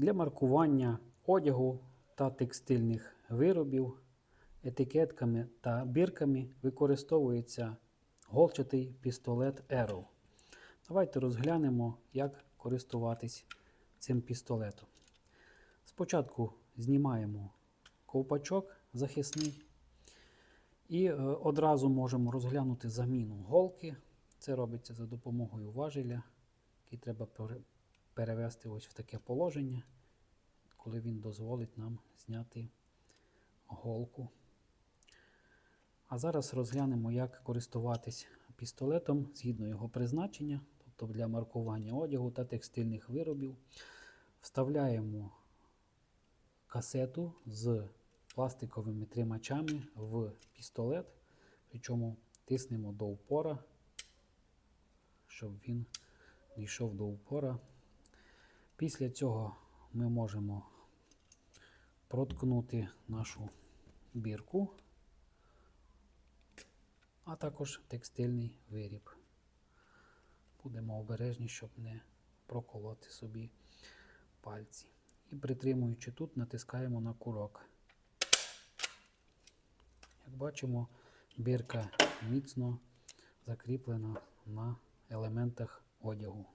Для маркування одягу та текстильних виробів етикетками та бірками використовується голчатий пістолет Arrow. Давайте розглянемо, як користуватись цим пістолетом. Спочатку знімаємо ковпачок захисний і е, одразу можемо розглянути заміну голки. Це робиться за допомогою важеля, який треба перевести ось в таке положення, коли він дозволить нам зняти голку. А зараз розглянемо, як користуватись пістолетом згідно його призначення, тобто для маркування одягу та текстильних виробів. Вставляємо касету з пластиковими тримачами в пістолет, причому тиснемо до упора, щоб він дійшов до упора. Після цього ми можемо проткнути нашу бірку, а також текстильний виріб. Будемо обережні, щоб не проколоти собі пальці. І притримуючи тут, натискаємо на курок. Як бачимо, бірка міцно закріплена на елементах одягу.